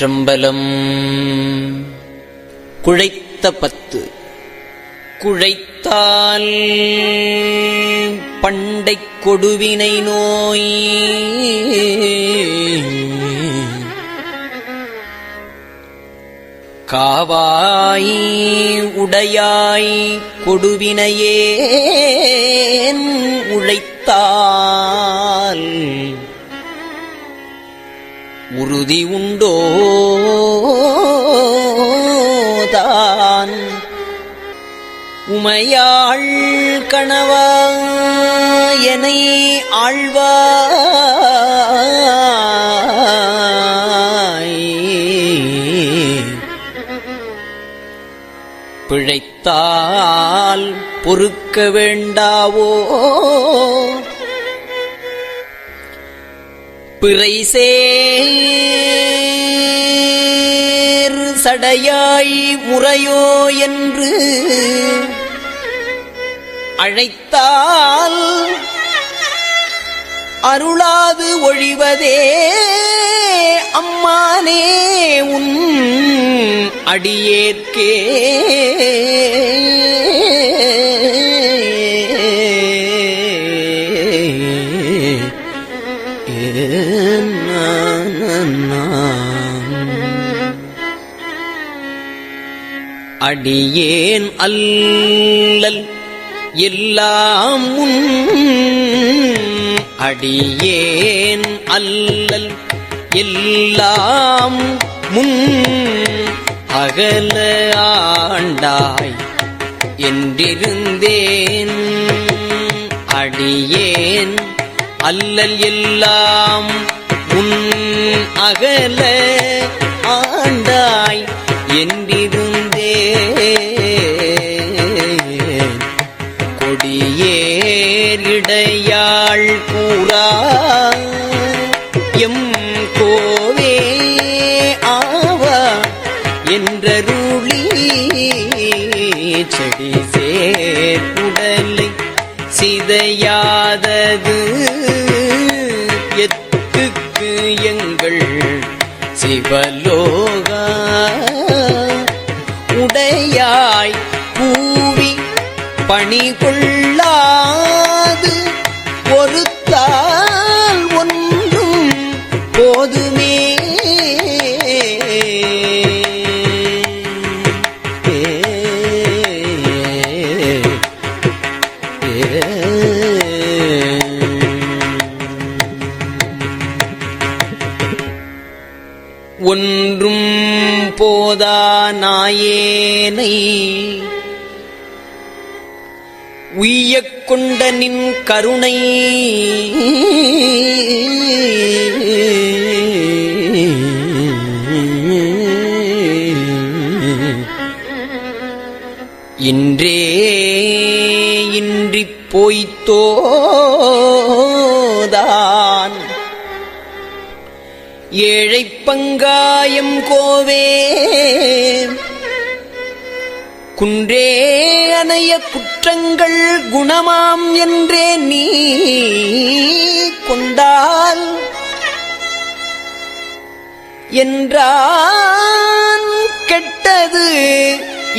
திருச்சிற்றம்பலம் குழைத்த பத்து குழைத்தால் பண்டை கொடுவினை நோய். காவாய் உடையாய் கொடுவினையே உழைத்தால் உறுதி உண்டோ? தான். உமையாள் கணவா எனை ஆழ்வாய் பிழைத்தால் பொறுக்க வேண்டாவோ? பிறை சேர் சடையாய் முறையோ என்று அழைத்தால் அருளாது ஒழிவதே அம்மானே உன் அடியேற்கே. அடியேன் அல்லல் எல்லாம் உன் அடியேன் அல்லல் எல்லாம் முன் அகல ஆண்டாய் என்றிருந்தேன். அடியேன் அல்லல் எல்லாம் உன் அகல ஆண்டாய் என்றிருந்தேன் கொடியேறிடையாள் கூறா எம் கொள்ளாது. பொறுத்தால் ஒன்றும் போதுமே. ஒன்றும் போதா நாயேனை கொண்ட நின் கருணை. இன்றே இன்றி போய்த்தோதான் ஏழைப் பங்காயம் கோவே. குன்றே அணைய குற்றங்கள் குணமாம் என்றே நீ கொண்டால் என்றான் கெட்டது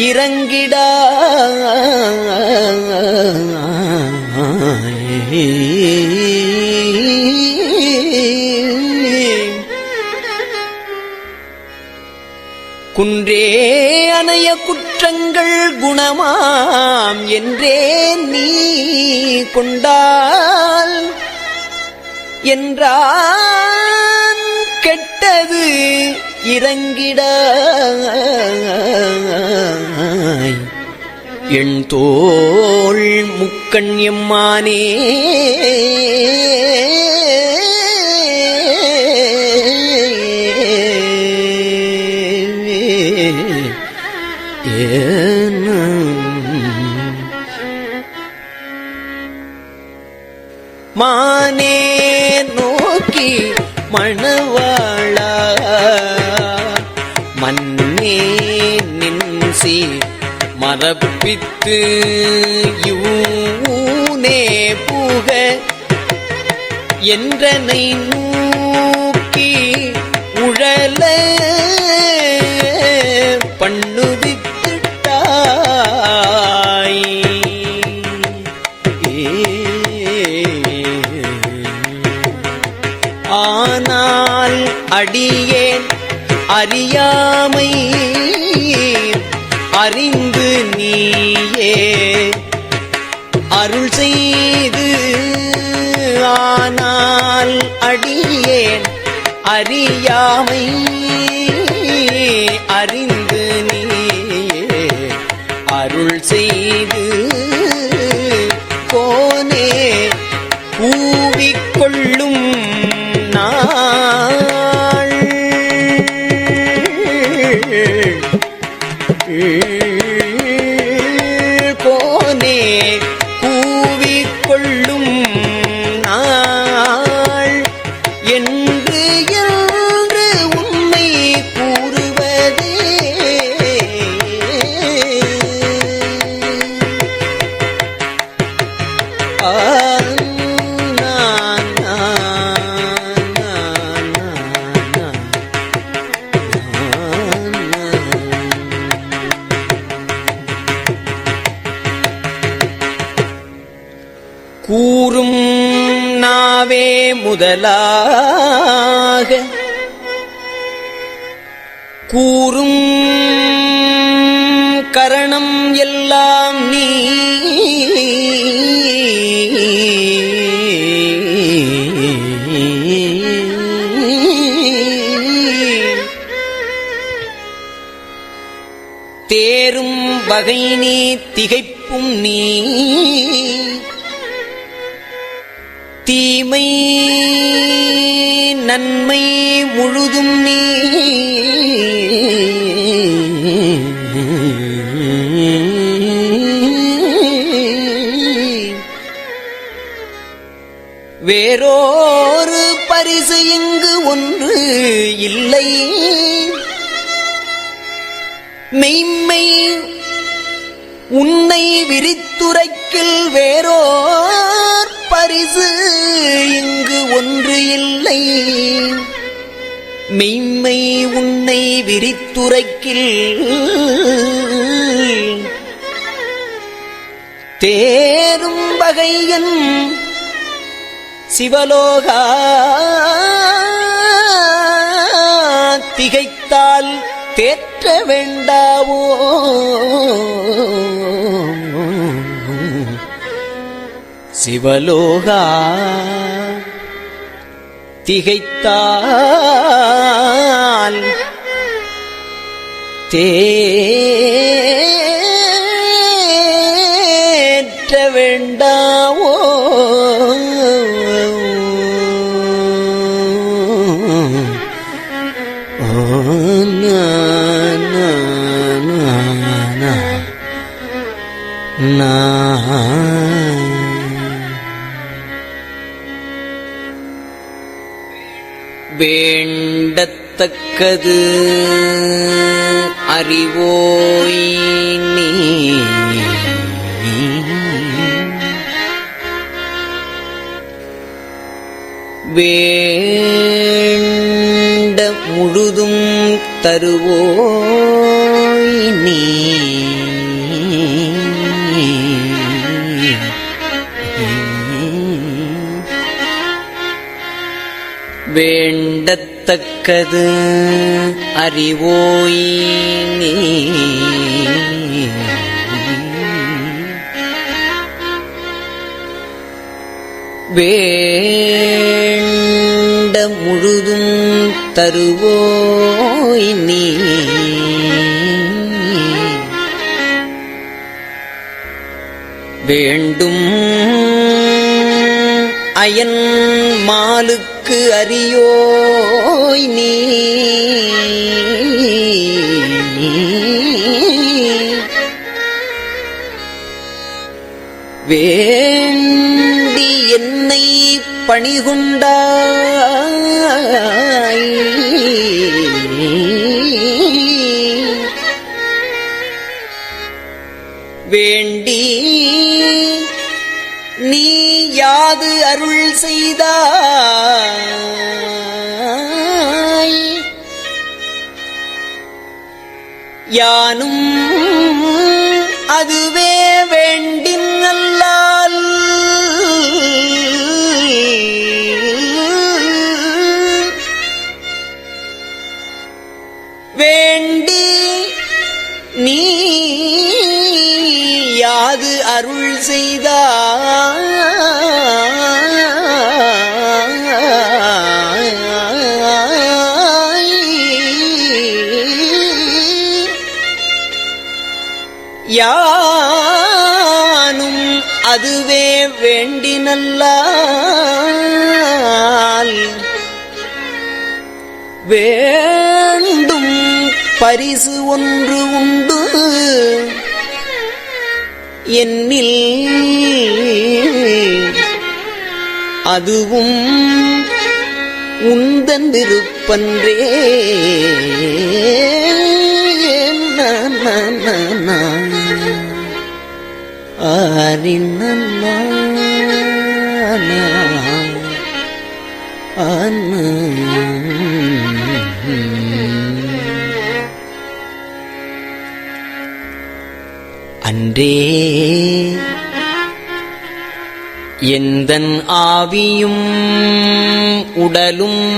இறங்கிடா. குன்றே அணைய குற்றங்கள் குணமாம் என்றே நீ கொண்டால் என்றான் கெட்டது இறங்கிட என் தோள் முக்கண் எம்மானே மணவாளா மண்ணே நின்சி மரப்பித்து யூனே புக என்றனை நூக்கி உழலை அறியாமை. அறிந்து நீயே. அருள் செய்து ஆனால் அடியேன். அறியாமை. கூறும் நாவே முதலாக கூ தேரும் வகை நீ திகைப்பும் நீ. தீமை நன்மை முழுதும் நீ. வேறோரு பரிசு இங்கு ஒன்று இல்லை. மெய்மை உன்னை விரித்துரைக்கில் வேறோர் பரிசு இங்கு ஒன்று இல்லை. மெய்மை உன்னை விரித்துரைக்கில் தேரும் வகையன் சிவலோகா திகைத்தால் தேற்ற வேண்டாவோ சிவலோகா திகைத்தால் தேற்ற வேண்டாம் வேண்டத்தக்கது அறிவோய் நீ. வேண்ட முழுதும் தருவோய் நீ. வேண்டத்தக்கது அறிவோய் நீ. வேண்ட முழுதும் தருவோய் நீ. வேண்டும் அயன் மாலுக்கு அறியோ அறியோய் நீ. வேண்டி என்னை பணிகுண்ட அதுவே பரிசு ஒன்று உண்டு. என்னில் அதுவும் உந்தன் விருப்பன்றே. நா, நா, எந்த ஆவியும் உடலும்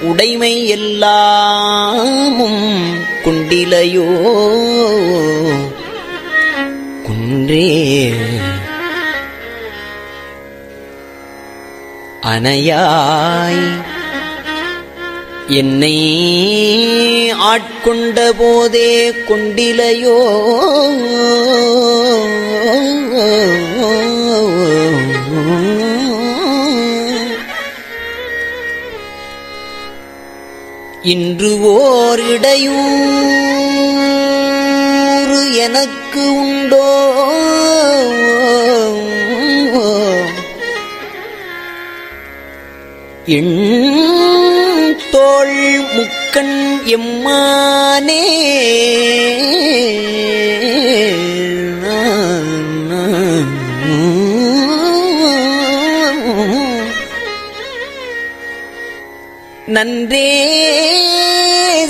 உடைமை எல்லாமும் குண்டிலையோ குன்றே. அனையாய் என்னை ஆட்கொண்ட போதே கொண்டிலையோ? இன்று ஓர் இடையூறு எனக்கு உண்டோ? எண் தோள் முக்கண் எம்மானே. நன்றே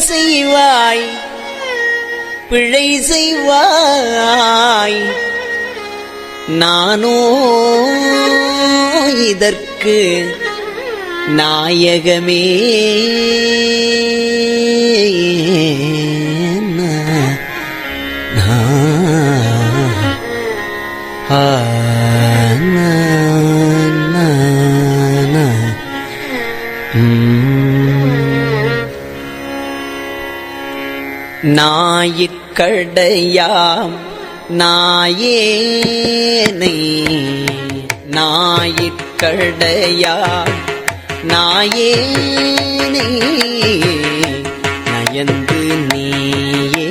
செய்வாய் பிழை செய்வாய். நானோ இதற்கு நாயகமே. நாயிற்கடையாம் நாயேனை நாயிற்கடையாம் நாயேனை நயந்து நீயே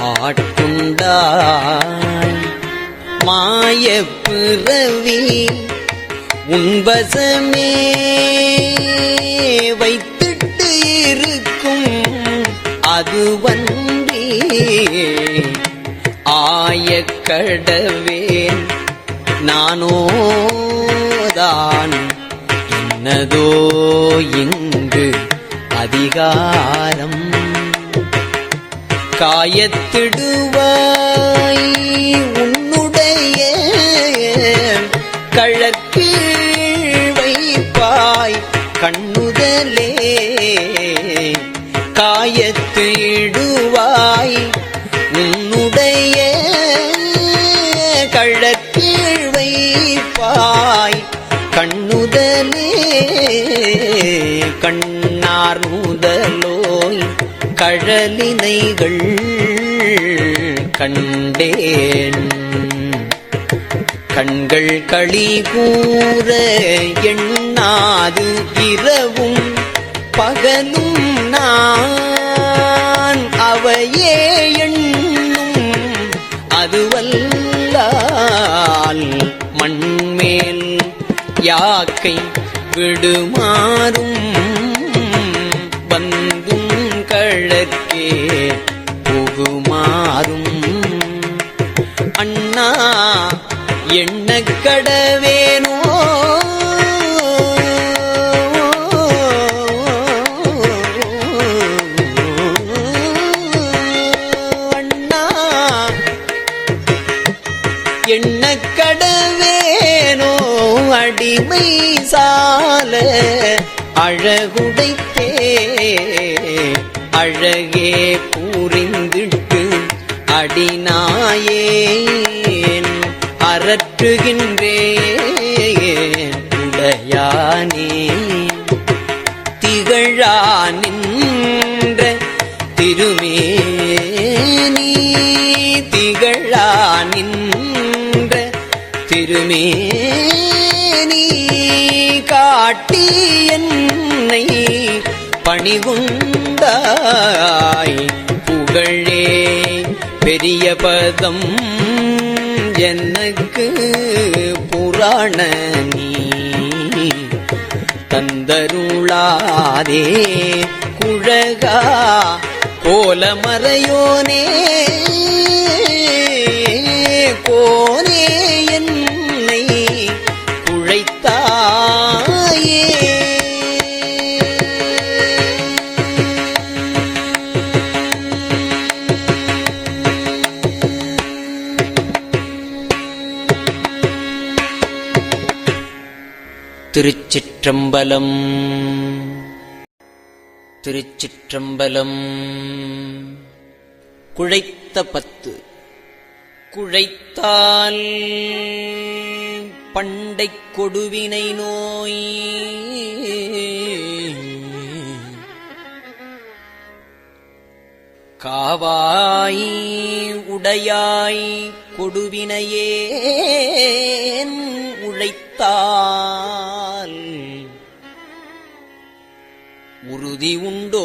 ஆட்கொண்டாய். மாய பிறவி உன்பசமே வைத்திட்டு இருக்கும் அதுவன்றி. ஆயக்கடவேன் நானோதான் என்னதோ இங்கு அதிகாரம். காயத்திடுவாய் உன்னுடைய கழற்கீழ் வைப்பாய் கண்ணுதலே. காயத்திடுவாய் உன்னுடைய கழற்கீழ் வைப்பாய் கண்ணுதலே. கண்ணார் முதலோய் கழலினைகள் கண்டேன். கண்கள் களி கூற எண்ணாது இரவும் பகலும் நான். அவையே எண்ணும் அதுவல்லால் மண்மேல் யாக்கை விடுமாறும் வந்தும் கழற்கே புகுமாறும் அண்ணா எண்ண கடவேனோ? அண்ணா எண்ண கடவேனோ? அடிமை சால அழகுடைத்தே அழகே பூரிந்திட்டு அடிநாயேன் அரற்றுகின்றேன் உடையானே. திகழா நின்ற திருமேனி பணிகுந்தாய் புகழே பெரிய பதம் எனக்கு புராண நீ தந்தருளாதே. குழகா கோலமறையோனே. திருச்சிற்றம்பலம். திருச்சிற்றம்பலம். குழைத்த பத்து. குழைத்தால் பண்டை கொடுவினை நோய். காவாய் உடையாய் கொடுவினையே உழைத்தால் துதி உண்டோ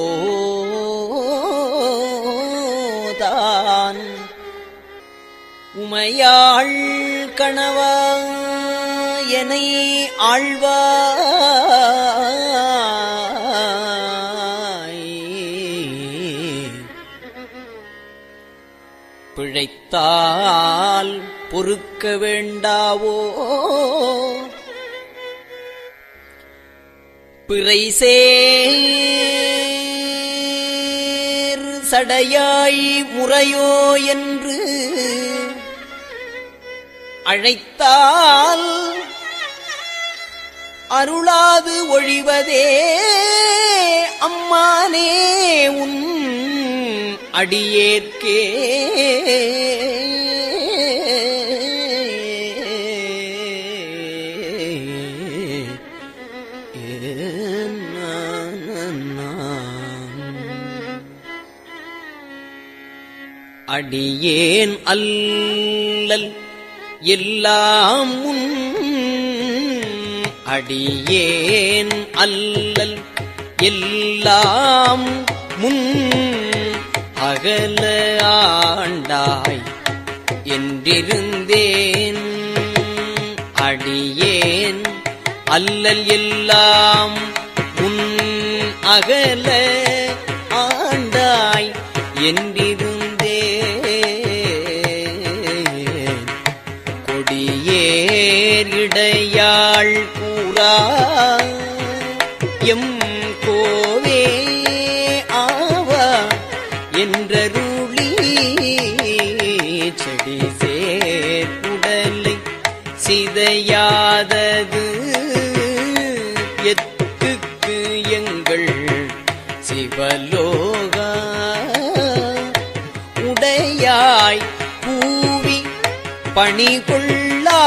தான்? உமையாள் கணவா எனை ஆழ்வாய் பிழைத்தால் பொறுக்க வேண்டாவோ? பிறைசேர் சடையாய் முறையோ என்று அழைத்தால் அருளாது ஒழிவதே அம்மானே உன் அடியேற்கே. அடியேன் அல்லல். எல்லாம் உன் அடியேன் அல்லல். எல்லாம் முன் அகல ஆண்டாய் என்றிருந்தேன். அடியேன் அல்லல். எல்லாம் உன் அகல கொடியேறிடையாள் கூறா. எம் கோவே ஆவா என்றருளி செடி சேர் சிதையாதது. எத்துக்கு எங்கள் சிவலோகா. உடையாய் பூவி பணிகொள்ளா.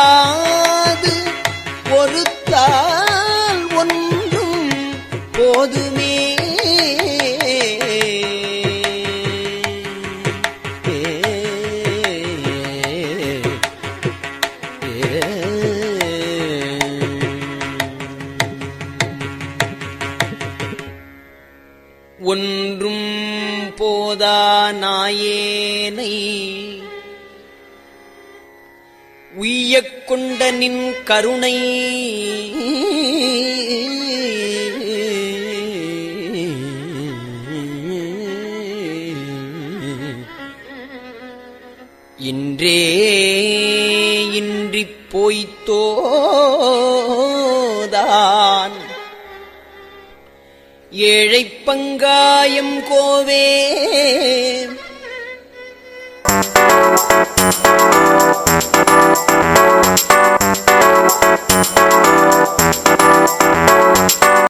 நாயேனை. உய்யக் கொண்ட நின் கருணை. இன்றே இன்றிப் போய்த்தோதான். ஏழைப்பங்காயம் பங்காயம் Música